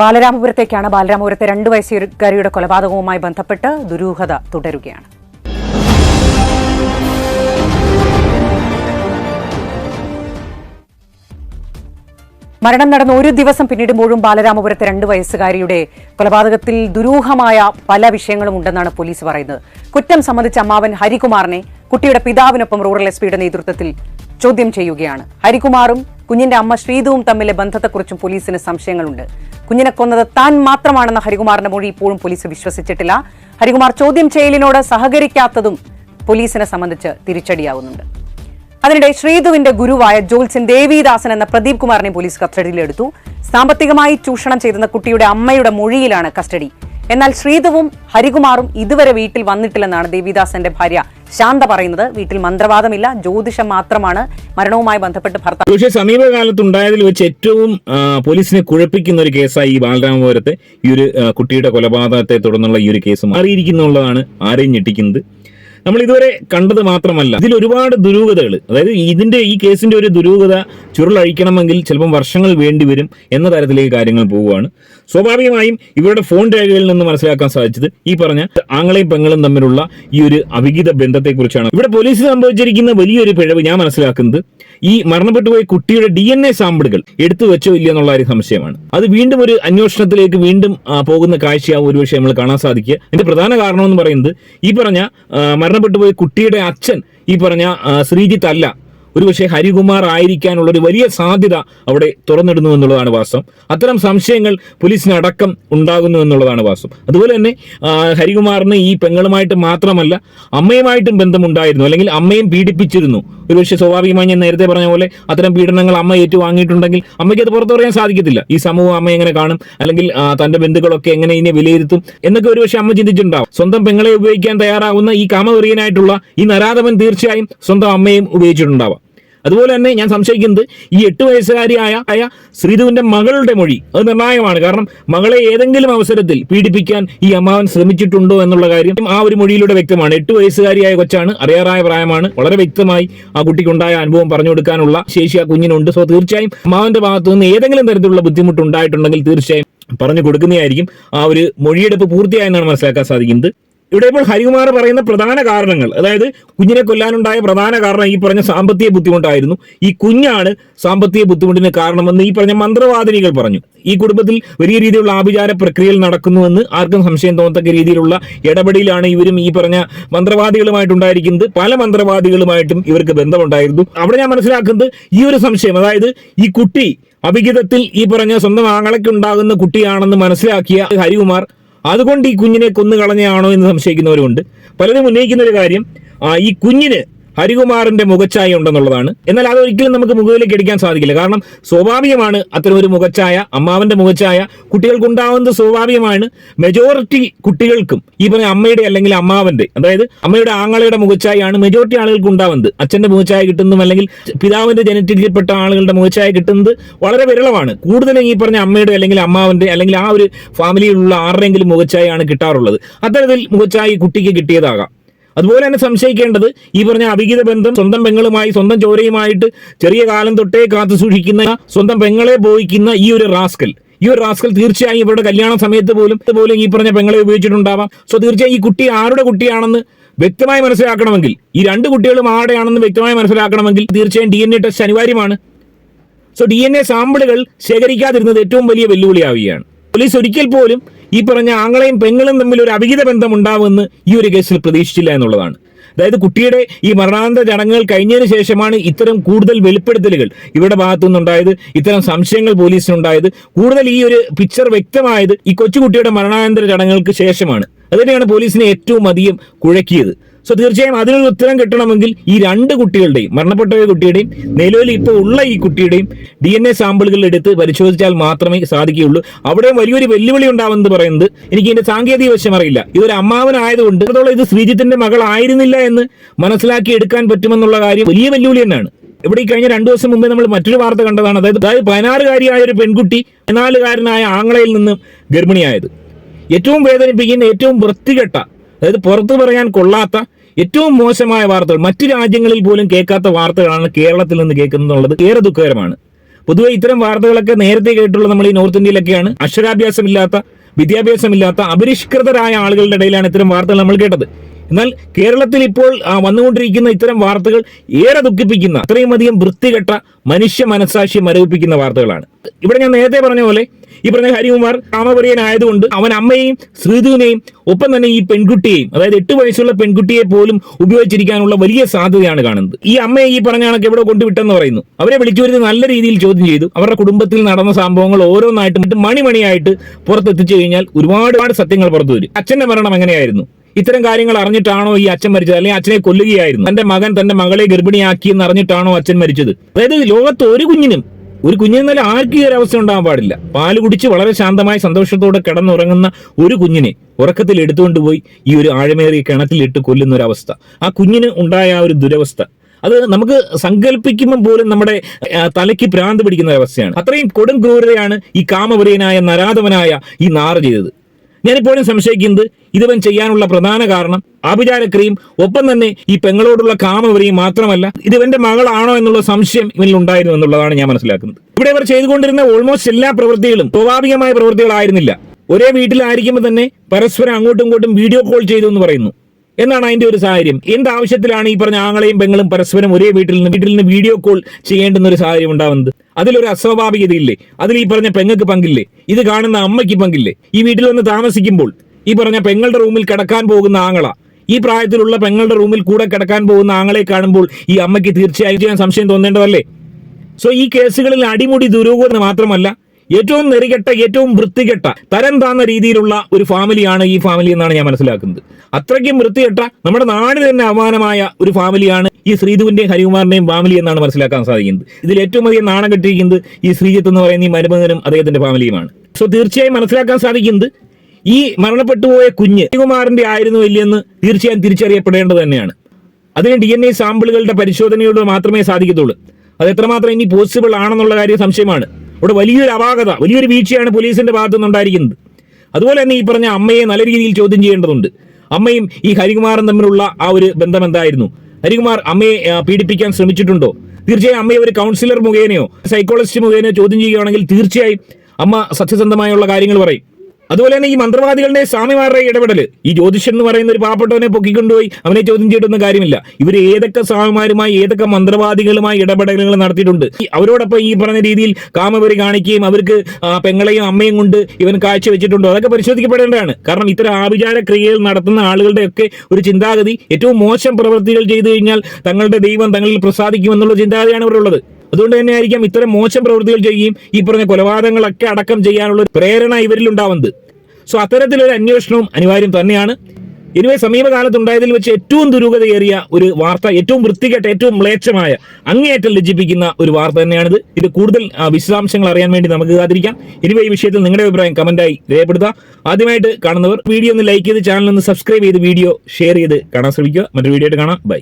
ബാലരാമപുരത്തേക്കാണ്. ബാലരാമപുരത്തെ രണ്ട് വയസ്സുകാരിയുടെ കൊലപാതകവുമായി ബന്ധപ്പെട്ട് ദുരൂഹത തുടരുകയാണ്. മരണം നടന്ന ഒരു ദിവസം പിന്നിടുമ്പോഴും ബാലരാമപുരത്തെ രണ്ട് വയസ്സുകാരിയുടെ കൊലപാതകത്തിൽ ദുരൂഹമായ പല വിഷയങ്ങളും ഉണ്ടെന്നാണ് പോലീസ് പറയുന്നത്. കുറ്റം സംബന്ധിച്ച അമ്മാവൻ ഹരികുമാറിനെ കുട്ടിയുടെ പിതാവിനൊപ്പം റൂറൽ എസ് പിയുടെ നേതൃത്വത്തിൽ ചോദ്യം ചെയ്യുകയാണ്. ഹരികുമാറും കുഞ്ഞിന്റെ അമ്മ ശ്രീതുവും തമ്മിലെ ബന്ധത്തെക്കുറിച്ചും പോലീസിന് സംശയങ്ങളുണ്ട്. കുഞ്ഞിനെ കൊന്നത് താൻ മാത്രമാണെന്ന ഹരികുമാറിന്റെ മൊഴി ഇപ്പോഴും പോലീസ് വിശ്വസിച്ചിട്ടില്ല. ഹരികുമാർ ചോദ്യം ചെയ്യലിനോട് സഹകരിക്കാത്തതും പോലീസിനെ സംബന്ധിച്ച് തിരിച്ചടിയാവുന്നുണ്ട്. അതിനിടെ ശ്രീധുവിന്റെ ഗുരുവായ ജോൽസൻ ദേവിദാസൻ എന്ന പ്രദീപ് കുമാറിനെ പോലീസ് കസ്റ്റഡിയിലെടുത്തു. സാമ്പത്തികമായി ചൂഷണം ചെയ്തെന്ന കുട്ടിയുടെ അമ്മയുടെ മൊഴിയിലാണ് കസ്റ്റഡി. എന്നാൽ ശ്രീധുവും ഹരികുമാറും ഇതുവരെ വീട്ടിൽ വന്നിട്ടില്ലെന്നാണ് ദേവിദാസന്റെ ഭാര്യ ശാന്ത പറയുന്നത് വീട്ടിൽ മന്ത്രവാദമില്ല ജ്യോതിഷം മാത്രമാണ്. മരണവുമായി ബന്ധപ്പെട്ട് ഭർത്താവ് പക്ഷേ സമീപകാലത്തുണ്ടായതിൽ വെച്ച് ഏറ്റവും പോലീസിനെ കുഴപ്പിക്കുന്ന ഒരു കേസായി ഈ ബാലരാമപുരത്തെ ഈ ഒരു കുട്ടിയുടെ കൊലപാതകത്തെ തുടർന്നുള്ള ഈ ഒരു കേസ് മാറിയിരിക്കുന്നുള്ളതാണ് ആരെയും ഞെട്ടിക്കുന്നത്. നമ്മൾ ഇതുവരെ കണ്ടത് മാത്രമല്ല ഇതിൽ ഒരുപാട് ദുരൂഹതകൾ അതായത് ഇതിന്റെ ഈ കേസിന്റെ ഒരു ദുരൂഹത ചുരുളഴിക്കണമെങ്കിൽ ചിലപ്പം വർഷങ്ങൾ വേണ്ടിവരും എന്ന തരത്തിലേക്ക് കാര്യങ്ങൾ പോവുകയാണ്. സ്വാഭാവികമായും ഇവരുടെ ഫോൺ രേഖകളിൽ നിന്ന് മനസ്സിലാക്കാൻ സാധിച്ചത് ഈ പറഞ്ഞ ആങ്ങളെയും പെങ്ങളും തമ്മിലുള്ള ഈ ഒരു അവിഹിത ബന്ധത്തെക്കുറിച്ചാണ്. ഇവിടെ പോലീസ് സംഭവിച്ചിരിക്കുന്ന വലിയൊരു പിഴവ് ഞാൻ മനസ്സിലാക്കുന്നത് ഈ മരണപ്പെട്ടുപോയ കുട്ടിയുടെ ഡി എൻ എ സാമ്പിളുകൾ എടുത്തു വെച്ചോ ഇല്ല എന്നുള്ള ഒരു സംശയമാണ്. അത് വീണ്ടും ഒരു അന്വേഷണത്തിലേക്ക് വീണ്ടും പോകുന്ന കാഴ്ചയാവും ഒരുപക്ഷെ നമ്മൾ കാണാൻ സാധിക്കുക. ഇതിന്റെ പ്രധാന കാരണം എന്ന് പറയുന്നത് ഈ പറഞ്ഞ ആ, മരണപ്പെട്ടുപോയ കുട്ടിയുടെ അച്ഛൻ ഈ പറഞ്ഞ ശ്രീജിത്ത് അല്ല. ഒരുപക്ഷെ ഹരികുമാർ ആയിരിക്കാനുള്ള ഒരു വലിയ സാധ്യത അവിടെ തുറന്നിടുന്നു എന്നുള്ളതാണ് വാസ്തവം. അത്തരം സംശയങ്ങൾ പോലീസിന് അടക്കം ഉണ്ടാകുന്നു എന്നുള്ളതാണ് വാസ്തവം. അതുപോലെ തന്നെ ഹരികുമാറിന് ഈ പെങ്ങളുമായിട്ട് മാത്രമല്ല അമ്മയുമായിട്ടും ബന്ധമുണ്ടായിരുന്നു. അല്ലെങ്കിൽ അമ്മയും പീഡിപ്പിച്ചിരുന്നു. ഒരുപക്ഷെ സ്വാഭാവികമായി ഞാൻ നേരത്തെ പറഞ്ഞ പോലെ അത്തരം പീഡനങ്ങൾ അമ്മ ഏറ്റുവാങ്ങിയിട്ടുണ്ടെങ്കിൽ അമ്മയ്ക്ക് അത് പുറത്തു പറയാൻ സാധിക്കത്തില്ല. ഈ സമൂഹം അമ്മ എങ്ങനെ കാണും? അല്ലെങ്കിൽ തന്റെ ബന്ധുക്കളൊക്കെ എങ്ങനെ ഇതിനെ വിലയിരുത്തും? എന്നൊക്കെ ഒരുപക്ഷെ അമ്മ ചിന്തിച്ചിട്ടുണ്ടാവും. സ്വന്തം പെങ്ങളെ ഉപയോഗിക്കാൻ തയ്യാറാവുന്ന ഈ കാമവെറിയനായിട്ടുള്ള ഈ നരാധവൻ തീർച്ചയായും സ്വന്തം അമ്മയും ഉപയോഗിച്ചിട്ടുണ്ടാവാം. അതുപോലെ തന്നെ ഞാൻ സംശയിക്കുന്നത് ഈ എട്ട് വയസ്സുകാരിയായ ആയ ശ്രീധുവിന്റെ മകളുടെ മൊഴി. അത് നിർണായകമാണ്. കാരണം മകളെ ഏതെങ്കിലും അവസരത്തിൽ പീഡിപ്പിക്കാൻ ഈ അമ്മാവൻ ശ്രമിച്ചിട്ടുണ്ടോ എന്നുള്ള കാര്യം ആ ഒരു മൊഴിയിലൂടെ വ്യക്തമാണ്. എട്ട് വയസ്സുകാരിയായ കൊച്ചാണ് അറിയാറായ പ്രായമാണ്. വളരെ വ്യക്തമായി ആ കുട്ടിക്കുണ്ടായ അനുഭവം പറഞ്ഞു കൊടുക്കാനുള്ള ശേഷി ആ കുഞ്ഞിനുണ്ട്. സോ തീർച്ചയായും അമ്മാവന്റെ ഭാഗത്തു നിന്ന് ഏതെങ്കിലും തരത്തിലുള്ള ബുദ്ധിമുട്ട് ഉണ്ടായിട്ടുണ്ടെങ്കിൽ തീർച്ചയായും പറഞ്ഞു കൊടുക്കുന്നതായിരിക്കും ആ ഒരു മൊഴിയെടുപ്പ് പൂർത്തിയായെന്നാണ് മനസ്സിലാക്കാൻ സാധിക്കുന്നത്. ഇവിടെ ഇപ്പോൾ ഹരികുമാർ പറയുന്ന പ്രധാന കാരണങ്ങൾ അതായത് കുഞ്ഞിനെ കൊല്ലാനുണ്ടായ പ്രധാന കാരണം ഈ പറഞ്ഞ സാമ്പത്തിക ബുദ്ധിമുട്ടായിരുന്നു. ഈ കുഞ്ഞാണ് സാമ്പത്തിക ബുദ്ധിമുട്ടിന് കാരണമെന്ന് ഈ പറഞ്ഞ മന്ത്രവാദിനികൾ പറഞ്ഞു. ഈ കുടുംബത്തിൽ വലിയ രീതിയിലുള്ള ആഭിചാര പ്രക്രിയയിൽ നടക്കുന്നുവെന്ന് ആർക്കും സംശയം തോന്നത്തക്ക രീതിയിലുള്ള ഇടപെടലാണ് ഇവരും ഈ പറഞ്ഞ മന്ത്രവാദികളുമായിട്ടുണ്ടായിരിക്കുന്നത്. പല മന്ത്രവാദികളുമായിട്ടും ഇവർക്ക് ബന്ധമുണ്ടായിരുന്നു. അവിടെ ഞാൻ മനസ്സിലാക്കുന്നത് ഈ ഒരു സംശയം അതായത് ഈ കുട്ടി അഭിഹിതത്തിൽ ഈ പറഞ്ഞ സ്വന്തം ആങ്ങളയ്ക്കുണ്ടാകുന്ന കുട്ടിയാണെന്ന് മനസ്സിലാക്കിയ ഹരികുമാർ അതുകൊണ്ട് ഈ കുഞ്ഞിനെ കൊന്നു കളഞ്ഞാണോ എന്ന് സംശയിക്കുന്നവരുമുണ്ട്. പലരും ഉന്നയിക്കുന്ന ഒരു കാര്യം ഈ കുഞ്ഞിന് ഹരികുമാറിന്റെ മുഖച്ഛായ ഉണ്ടെന്നുള്ളതാണ്. എന്നാൽ അതൊരിക്കലും നമുക്ക് മുഖത്തിലേക്ക് എടുക്കാൻ സാധിക്കില്ല. കാരണം സ്വാഭാവികമാണ് അത്തരം ഒരു മുഖച്ഛായ അമ്മാവന്റെ മുഖച്ഛായ കുട്ടികൾക്ക് ഉണ്ടാവുന്നത് സ്വാഭാവികമാണ്. മെജോറിറ്റി കുട്ടികൾക്കും ഈ പറഞ്ഞ അമ്മയുടെ അല്ലെങ്കിൽ അമ്മാവന്റെ അതായത് അമ്മയുടെ ആങ്ങളയുടെ മുഖച്ഛായാണ് മെജോറിറ്റി ആളുകൾക്ക് ഉണ്ടാവുന്നത്. അച്ഛന്റെ മുഖച്ഛായ കിട്ടുന്നതും അല്ലെങ്കിൽ പിതാവിന്റെ ജനറ്റിക്കൽപ്പെട്ട ആളുകളുടെ മുഖച്ഛായ കിട്ടുന്നത് വളരെ വിരളമാണ്. കൂടുതലും ഈ പറഞ്ഞ അമ്മയുടെ അല്ലെങ്കിൽ അമ്മാവന്റെ അല്ലെങ്കിൽ ആ ഒരു ഫാമിലിയിലുള്ള ആരുടെയെങ്കിലും മുഖച്ഛായയാണ് കിട്ടാറുള്ളത്. അത്തരത്തിൽ മുഖച്ഛായ കുട്ടിക്ക് കിട്ടിയതാകാം. അതുപോലെ തന്നെ സംശയിക്കേണ്ടത് ഈ പറഞ്ഞ അവിഹിത ബന്ധം സ്വന്തം പെങ്ങളുമായി സ്വന്തം ചോരയുമായിട്ട് ചെറിയ കാലം തൊട്ടേ കാത്തു സൂക്ഷിക്കുന്ന സ്വന്തം പെങ്ങളെ ബോധിക്കുന്ന ഈ ഒരു റാസ്കൽ. ഈ ഒരു റാസ്കൽ തീർച്ചയായും ഇവരുടെ കല്യാണ സമയത്ത് പോലും പോലും ഈ പറഞ്ഞ പെങ്ങളെ ഉപയോഗിച്ചിട്ടുണ്ടാവാം. സോ തീർച്ചയായും ഈ കുട്ടി ആരുടെ കുട്ടിയാണെന്ന് വ്യക്തമായി മനസ്സിലാക്കണമെങ്കിൽ ഈ രണ്ട് കുട്ടികളും ആടെയാണെന്ന് വ്യക്തമായി മനസ്സിലാക്കണമെങ്കിൽ തീർച്ചയായും ഡി എൻ എ ടെസ്റ്റ് അനിവാര്യമാണ്. സോ ഡി എൻ എ സാമ്പിളുകൾ ശേഖരിക്കാതിരുന്നത് ഏറ്റവും വലിയ വെല്ലുവിളിയാവുകയാണ്. പോലീസ് ഒരിക്കൽ പോലും ഈ പറഞ്ഞ ആങ്ങളെയും പെങ്ങളും തമ്മിൽ ഒരു അവിഹിത ബന്ധം ഉണ്ടാവുമെന്ന് ഈ ഒരു കേസിൽ പ്രതീക്ഷിച്ചില്ല എന്നുള്ളതാണ്. അതായത് കുട്ടിയുടെ ഈ മരണാനന്തര ചടങ്ങുകൾ കഴിഞ്ഞതിന് ശേഷമാണ് ഇത്തരം കൂടുതൽ വെളിപ്പെടുത്തലുകൾ ഇവരുടെ ഭാഗത്തുനിന്നുണ്ടായത് ഇത്തരം സംശയങ്ങൾ പോലീസിനുണ്ടായത് കൂടുതൽ ഈ ഒരു പിക്ചർ വ്യക്തമായത് ഈ കൊച്ചുകുട്ടിയുടെ മരണാനന്തര ചടങ്ങുകൾക്ക് ശേഷമാണ്. അതുതന്നെയാണ് പോലീസിനെ ഏറ്റവും അധികം കുഴക്കിയത്. സോ തീർച്ചയായും അതിനൊരു ഉത്തരം കിട്ടണമെങ്കിൽ ഈ രണ്ട് കുട്ടികളുടെയും മരണപ്പെട്ട കുട്ടിയുടെയും നിലവിൽ ഇപ്പോൾ ഉള്ള ഈ കുട്ടിയുടെയും ഡി എൻ എ സാമ്പിളുകൾ എടുത്ത് പരിശോധിച്ചാൽ മാത്രമേ സാധിക്കുകയുള്ളൂ. അവിടെ വലിയൊരു വെല്ലുവിളി ഉണ്ടാവുമെന്ന് പറയുന്നത് എനിക്ക് ഇതിന്റെ സാങ്കേതിക വശം അറിയില്ല. ഇതൊരു അമ്മാവനായതുകൊണ്ട് അതോളം ഇത് ശ്രീജിത്തിന്റെ മകളായിരുന്നില്ല എന്ന് മനസ്സിലാക്കി എടുക്കാൻ പറ്റുമെന്നുള്ള കാര്യം വലിയ വെല്ലുവിളി തന്നെയാണ്. ഇവിടെ ഈ കഴിഞ്ഞ രണ്ടു ദിവസം മുമ്പേ നമ്മൾ മറ്റൊരു വാർത്ത കണ്ടതാണ്. അതായത് അതായത് പതിനാറുകാരിയായ ഒരു പെൺകുട്ടി പതിനാലുകാരനായ ആങ്ങളയിൽ നിന്ന് ഗർഭിണിയായത്. ഏറ്റവും വേദനിപ്പിക്കുന്ന ഏറ്റവും വൃത്തികെട്ട അതായത് പുറത്തു പറയാൻ കൊള്ളാത്ത ഏറ്റവും മോശമായ വാർത്തകൾ മറ്റു രാജ്യങ്ങളിൽ പോലും കേൾക്കാത്ത വാർത്തകളാണ് കേരളത്തിൽ നിന്ന് കേൾക്കുന്നുള്ളത് ഏറെ ദുഃഖകരമാണ്. പൊതുവെ ഇത്തരം വാർത്തകളൊക്കെ നേരത്തെ കേട്ടുള്ള നമ്മൾ ഈ നോർത്ത് ഇന്ത്യയിലൊക്കെയാണ്. അക്ഷരാഭ്യാസമില്ലാത്ത വിദ്യാഭ്യാസമില്ലാത്ത അപരിഷ്കൃതരായ ആളുകളുടെ ഇടയിലാണ് ഇത്തരം വാർത്തകൾ നമ്മൾ കേട്ടത്. എന്നാൽ കേരളത്തിൽ ഇപ്പോൾ വന്നുകൊണ്ടിരിക്കുന്ന ഇത്തരം വാർത്തകൾ ഏറെ ദുഃഖിപ്പിക്കുന്ന അത്രയും അധികം വൃത്തികെട്ട മനുഷ്യ മനസാക്ഷി മരവിപ്പിക്കുന്ന വാർത്തകളാണ്. ഇവിടെ ഞാൻ നേരത്തെ പറഞ്ഞ പോലെ ഈ പറഞ്ഞ ഹരികുമാർ കാമപരിയനായതുകൊണ്ട് അവൻ അമ്മയെയും ശ്രീധുവിനെയും ഒപ്പം തന്നെ ഈ പെൺകുട്ടിയെയും അതായത് എട്ട് വയസ്സുള്ള പെൺകുട്ടിയെ പോലും ഉപയോഗിച്ചിരിക്കാനുള്ള വലിയ സാധ്യതയാണ് കാണുന്നത്. ഈ അമ്മയെ ഈ പറഞ്ഞ കണക്ക് എവിടെ കൊണ്ടുവിട്ടെന്ന് പറയുന്നു. അവരെ വിളിച്ചു വരുത്തി നല്ല രീതിയിൽ ചോദ്യം ചെയ്തു. അവരുടെ കുടുംബത്തിൽ നടന്ന സംഭവങ്ങൾ ഓരോന്നായിട്ട് മണിമണിയായിട്ട് പുറത്തെത്തിച്ചു കഴിഞ്ഞാൽ ഒരുപാട് ഒരുപാട് സത്യങ്ങൾ പുറത്തു വരും. അച്ഛന്റെ മരണം എങ്ങനെയായിരുന്നു? ഇത്തരം കാര്യങ്ങൾ അറിഞ്ഞിട്ടാണോ ഈ അച്ഛൻ മരിച്ചത്? അല്ലെങ്കിൽ അച്ഛനെ കൊല്ലുകയായിരുന്നു? തന്റെ മകൻ തന്റെ മകളെ ഗർഭിണിയാക്കി എന്ന് അറിഞ്ഞിട്ടാണോ അച്ഛൻ മരിച്ചത്? അതായത് ലോകത്ത് ഒരു കുഞ്ഞിനും ഒരു കുഞ്ഞിനെന്നാലും ആർക്കും ഈ ഒരു അവസ്ഥ ഉണ്ടാകാൻ പാടില്ല. പാൽ കുടിച്ച് വളരെ ശാന്തമായി സന്തോഷത്തോടെ കിടന്നുറങ്ങുന്ന ഒരു കുഞ്ഞിനെ ഉറക്കത്തിൽ എടുത്തുകൊണ്ട് പോയി ഈ ഒരു ആഴമേറിയ കിണറ്റിലിട്ട് കൊല്ലുന്ന ഒരു അവസ്ഥ. ആ കുഞ്ഞിന് ഉണ്ടായ ആ ഒരു ദുരവസ്ഥ. അത് നമുക്ക് സങ്കല്പിക്കുമ്പോൾ പോലും നമ്മുടെ തലയ്ക്ക് ഭ്രാന്ത് പിടിക്കുന്ന ഒരു അവസ്ഥയാണ്. അത്രയും കൊടും ക്രൂരതയാണ് ഈ കാമപുരയനായ നരാധവനായ ഈ നാറ് ചെയ്തത്. ഞാനിപ്പോഴും സംശയിക്കുന്നത് ഇതവൻ ചെയ്യാനുള്ള പ്രധാന കാരണം ആഭിചാരക്രിയും ഒപ്പം തന്നെ ഈ പെങ്ങളോടുള്ള കാമവരെയും മാത്രമല്ല ഇതിവന്റെ മകളാണോ എന്നുള്ള സംശയം ഇവനിൽ ഉണ്ടായിരുന്നു എന്നുള്ളതാണ് ഞാൻ മനസ്സിലാക്കുന്നത്. ഇവിടെ ഇവർ ചെയ്തുകൊണ്ടിരുന്ന ഓൾമോസ്റ്റ് എല്ലാ പ്രവൃത്തികളും സ്വാഭാവികമായ പ്രവൃത്തികളായിരുന്നില്ല. ഒരേ വീട്ടിലായിരിക്കുമ്പോൾ തന്നെ പരസ്പരം അങ്ങോട്ടും ഇങ്ങോട്ടും വീഡിയോ കോൾ ചെയ്തു എന്ന് പറയുന്നു. എന്നാണ് അതിന്റെ ഒരു സാഹചര്യം എന്ത് ആവശ്യത്തിലാണ് ഈ പറഞ്ഞ ആങ്ങളെയും പെങ്ങളും പരസ്പരം ഒരേ വീട്ടിൽ നിന്ന് വീട്ടിൽ നിന്ന് വീഡിയോ കോൾ ചെയ്യേണ്ടുന്ന ഒരു സാഹചര്യം ഉണ്ടാവുന്നത്? അതിലൊരു അസ്വാഭാവികതയില്ലേ? അതിൽ ഈ പറഞ്ഞ പെങ്ങൾക്ക് പങ്കില്ലേ? ഇത് കാണുന്ന അമ്മയ്ക്ക് പങ്കില്ലേ? ഈ വീട്ടിൽ വന്ന് താമസിക്കുമ്പോൾ ഈ പറഞ്ഞ പെങ്ങളുടെ റൂമിൽ കിടക്കാൻ പോകുന്ന ആങ്ങള ഈ പ്രായത്തിലുള്ള പെങ്ങളുടെ റൂമിൽ കൂടെ കിടക്കാൻ പോകുന്ന ആങ്ങളെ കാണുമ്പോൾ ഈ അമ്മയ്ക്ക് തീർച്ചയായും സംശയം തോന്നേണ്ടതല്ലേ? സോ ഈ കേസുകളിൽ അടിമുടി ദുരൂഹത മാത്രമല്ല ഏറ്റവും നെറികെട്ട ഏറ്റവും വൃത്തികെട്ട തരം താന്ന രീതിയിലുള്ള ഒരു ഫാമിലിയാണ് ഈ ഫാമിലി എന്നാണ് ഞാൻ മനസ്സിലാക്കുന്നത്. അത്രയ്ക്കും വൃത്തികെട്ട നമ്മുടെ നാട് തന്നെ അപമാനമായ ഒരു ഫാമിലിയാണ് ഈ ശ്രീധുവിന്റെയും ഹരികുമാറിന്റെയും ഫാമിലി എന്നാണ് മനസ്സിലാക്കാൻ സാധിക്കുന്നത്. ഇതിൽ ഏറ്റവും അധികം നാണം കെട്ടിയിരിക്കുന്നത് ഈ ശ്രീജിത്ത് എന്ന് പറയുന്ന ഈ മരുമകനും അദ്ദേഹത്തിന്റെ ഫാമിലിയുമാണ്. സോ തീർച്ചയായും മനസ്സിലാക്കാൻ സാധിക്കുന്നത് ഈ മരണപ്പെട്ടുപോയ കുഞ്ഞ് ഹരികുമാറിന്റെ ആയിരുന്നു ഇല്ലെന്ന് തീർച്ചയായും തിരിച്ചറിയപ്പെടേണ്ടത് തന്നെയാണ്. അതിന് ഡി എൻ എ സാമ്പിളുകളുടെ പരിശോധനയോട് മാത്രമേ സാധിക്കത്തുള്ളൂ. അത് എത്രമാത്രം ഇനി പോസിബിൾ ആണെന്നുള്ള കാര്യം സംശയമാണ്. ഇവിടെ വലിയൊരു അപാകത വലിയൊരു വീഴ്ചയാണ് പോലീസിന്റെ ഭാഗത്തു നിന്നുണ്ടായിരിക്കുന്നത് അതുപോലെ തന്നെ ഈ പറഞ്ഞ അമ്മയെ നല്ല രീതിയിൽ ചോദ്യം ചെയ്യേണ്ടതുണ്ട്. അമ്മയും ഈ ഹരികുമാറും തമ്മിലുള്ള ആ ഒരു ബന്ധം എന്തായിരുന്നു ഹരികുമാർ അമ്മയെ പീഡിപ്പിക്കാൻ ശ്രമിച്ചിട്ടുണ്ടോ? തീർച്ചയായും അമ്മയെ ഒരു കൗൺസിലർ മുഖേനയോ സൈക്കോളജിസ്റ്റ് മുഖേനയോ ചോദ്യം ചെയ്യുകയാണെങ്കിൽ തീർച്ചയായും അമ്മ സത്യസന്ധമായുള്ള കാര്യങ്ങൾ പറയും. അതുപോലെ തന്നെ ഈ മന്ത്രവാദികളുടെ സ്വാമിമാരുടെ ഇടപെടൽ ഈ ജ്യോതിഷൻ എന്ന് പറയുന്ന ഒരു പാവപ്പെട്ടവനെ പൊക്കിക്കൊണ്ടുപോയി അവനെ ചോദ്യം ചെയ്തിട്ടൊന്നും കാര്യമില്ല. ഇവർ ഏതൊക്കെ സ്വാമിമാരുമായി ഏതൊക്കെ മന്ത്രവാദികളുമായി ഇടപെടലുകൾ നടത്തിയിട്ടുണ്ട്? അവരോടൊപ്പം ഈ പറഞ്ഞ രീതിയിൽ കാമപരി കാണിക്കുകയും അവർക്ക് പെങ്ങളെയും അമ്മയും കൊണ്ട് ഇവൻ കാഴ്ച വെച്ചിട്ടുണ്ടോ അതൊക്കെ പരിശോധിക്കപ്പെടേണ്ടതാണ്. കാരണം ഇത്തരം ആഭിചാര ക്രിയകൾ നടത്തുന്ന ആളുകളുടെയൊക്കെ ഒരു ചിന്താഗതി ഏറ്റവും മോശം പ്രവൃത്തികൾ ചെയ്തു കഴിഞ്ഞാൽ തങ്ങളുടെ ദൈവം തങ്ങളിൽ പ്രസാദിക്കുമെന്നുള്ള ചിന്താഗതിയാണ് ഇവരുള്ളത്. അതുകൊണ്ട് തന്നെ ആയിരിക്കാം ഇത്തരം മോശം പ്രവൃത്തികൾ ചെയ്യുകയും ഈ പറഞ്ഞ കൊലപാതകങ്ങളൊക്കെ അടക്കം ചെയ്യാനുള്ള പ്രേരണ ഇവരിൽ ഉണ്ടാവുന്നത് സോ അത്തരത്തിലൊരു അന്വേഷണവും അനിവാര്യം തന്നെയാണ്. ഇനിവേ സമീപകാലത്തുണ്ടായതിൽ വെച്ച് ഏറ്റവും ദുരൂഹതയേറിയ ഒരു വാർത്ത ഏറ്റവും വൃത്തികെട്ട ഏറ്റവും മ്ലേച്ഛമായ അങ്ങേയറ്റം ലജ്ജിപ്പിക്കുന്ന ഒരു വാർത്ത തന്നെയാണിത്. ഇത് കൂടുതൽ വിശദാംശങ്ങൾ അറിയാൻ വേണ്ടി നമുക്ക് കാത്തിരിക്കാം. ഇനിവേ ഈ വിഷയത്തിൽ നിങ്ങളുടെ അഭിപ്രായം കമന്റായി രേഖപ്പെടുത്തുക. ആദ്യമായിട്ട് കാണുന്നവർ വീഡിയോ ഒന്ന് ലൈക്ക് ചെയ്ത് ചാനൽ ഒന്ന് സബ്സ്ക്രൈബ് ചെയ്ത് വീഡിയോ ഷെയർ ചെയ്ത് കാണാൻ ശ്രമിക്കുക. മറ്റൊരു വീഡിയോ ആയിട്ട് കാണാം. ബൈ